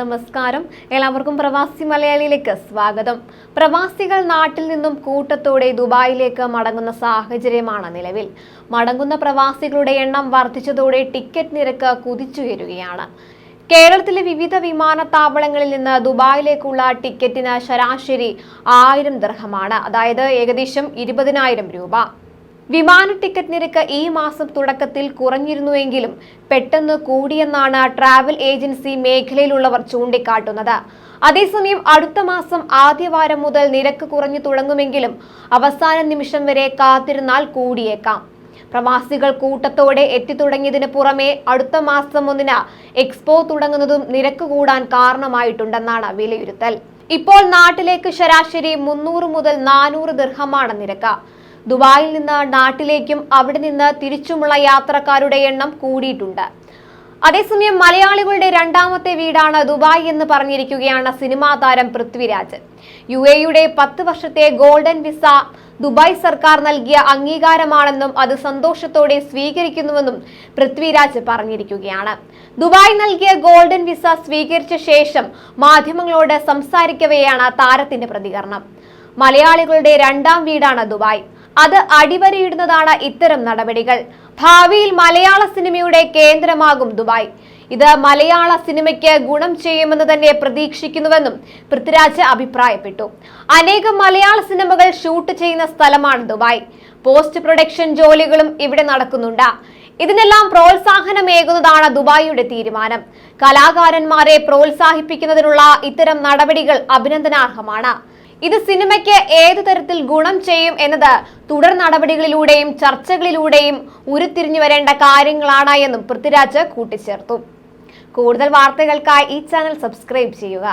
നമസ്കാരം. എല്ലാവർക്കും പ്രവാസി മലയാളിയിലേക്ക് സ്വാഗതം. പ്രവാസികൾ നാട്ടിൽ നിന്നും കൂട്ടത്തോടെ ദുബായിലേക്ക് മടങ്ങുന്ന സാഹചര്യമാണ് നിലവിൽ. മടങ്ങുന്ന പ്രവാസികളുടെ എണ്ണം വർദ്ധിച്ചതോടെ ടിക്കറ്റ് നിരക്ക് കുതിച്ചുയരുകയാണ്. കേരളത്തിലെ വിവിധ വിമാനത്താവളങ്ങളിൽ നിന്ന് ദുബായിലേക്കുള്ള ടിക്കറ്റിന് ശരാശരി ആയിരം ദർഹമാണ്. അതായത് ഏകദേശം ഇരുപതിനായിരം രൂപ. വിമാന ടിക്കറ്റ് നിരക്ക് ഈ മാസം തുടക്കത്തിൽ കുറഞ്ഞിരുന്നുവെങ്കിലും പെട്ടെന്ന് കൂടിയെന്നാണ് ട്രാവൽ ഏജൻസി മേഖലയിലുള്ളവർ ചൂണ്ടിക്കാട്ടുന്നത്. അതേസമയം അടുത്ത മാസം ആദ്യവാരം മുതൽ നിരക്ക് കുറഞ്ഞു തുടങ്ങുമെങ്കിലും അവസാന നിമിഷം വരെ കാത്തിരുന്നാൽ കൂടിയേക്കാം. പ്രവാസികൾ കൂട്ടത്തോടെ എത്തിത്തുടങ്ങിയതിന് പുറമെ അടുത്ത മാസം ഒന്നിന് എക്സ്പോ തുടങ്ങുന്നതും നിരക്ക് കൂടാൻ കാരണമായിട്ടുണ്ടെന്നാണ് വിലയിരുത്തൽ. ഇപ്പോൾ നാട്ടിലേക്ക് ശരാശരി മുന്നൂറ് മുതൽ നാനൂറ് ദീർഘമാണ് നിരക്ക്. ദുബായിൽ നിന്ന് നാട്ടിലേക്കും അവിടെ നിന്ന് തിരിച്ചുമുള്ള യാത്രക്കാരുടെ എണ്ണം കൂടിയിട്ടുണ്ട്. അതേസമയം മലയാളികളുടെ രണ്ടാമത്തെ വീടാണ് ദുബായ് എന്ന് പറഞ്ഞിരിക്കുകയാണ് സിനിമാ താരം പൃഥ്വിരാജ്. യു എയുടെ പത്ത് വർഷത്തെ ഗോൾഡൻ വിസ ദുബായ് സർക്കാർ നൽകിയ അംഗീകാരമാണെന്നും അത് സന്തോഷത്തോടെ സ്വീകരിക്കുന്നുവെന്നും പൃഥ്വിരാജ് പറഞ്ഞിരിക്കുകയാണ്. ദുബായ് നൽകിയ ഗോൾഡൻ വിസ സ്വീകരിച്ച ശേഷം മാധ്യമങ്ങളോട് സംസാരിക്കവെയാണ് താരത്തിന്റെ പ്രതികരണം. മലയാളികളുടെ രണ്ടാം വീടാണ് ദുബായ്. അത് അടിവരയിടുന്നതാണ് ഇത്തരം നടപടികൾ. ഭാവിയിൽ മലയാള സിനിമയുടെ കേന്ദ്രമാകും ദുബായ്. ഇത് മലയാള സിനിമയ്ക്ക് ഗുണം ചെയ്യുമെന്ന് തന്നെ പ്രതീക്ഷിക്കുന്നുവെന്നും പൃഥ്വിരാജ് അഭിപ്രായപ്പെട്ടു. അനേകം മലയാള സിനിമകൾ ഷൂട്ട് ചെയ്യുന്ന സ്ഥലമാണ് ദുബായ്. പോസ്റ്റ് പ്രൊഡക്ഷൻ ജോലികളും ഇവിടെ നടക്കുന്നുണ്ട്. ഇതിനെല്ലാം പ്രോത്സാഹനമേകുന്നതാണ് ദുബായിയുടെ തീരുമാനം. കലാകാരന്മാരെ പ്രോത്സാഹിപ്പിക്കുന്നതിനുള്ള ഇത്തരം നടപടികൾ അഭിനന്ദനാർഹമാണ്. ഇത് സിനിമയ്ക്ക് ഏതു തരത്തിൽ ഗുണം ചെയ്യും എന്നത് തുടർ നടപടികളിലൂടെയും ചർച്ചകളിലൂടെയും ഉരുത്തിരിഞ്ഞു വരേണ്ട കാര്യങ്ങളാണ് എന്നും പൃഥ്വിരാജ് കൂട്ടിച്ചേർത്തു. കൂടുതൽ വാർത്തകൾക്കായി ഈ ചാനൽ സബ്സ്ക്രൈബ് ചെയ്യുക.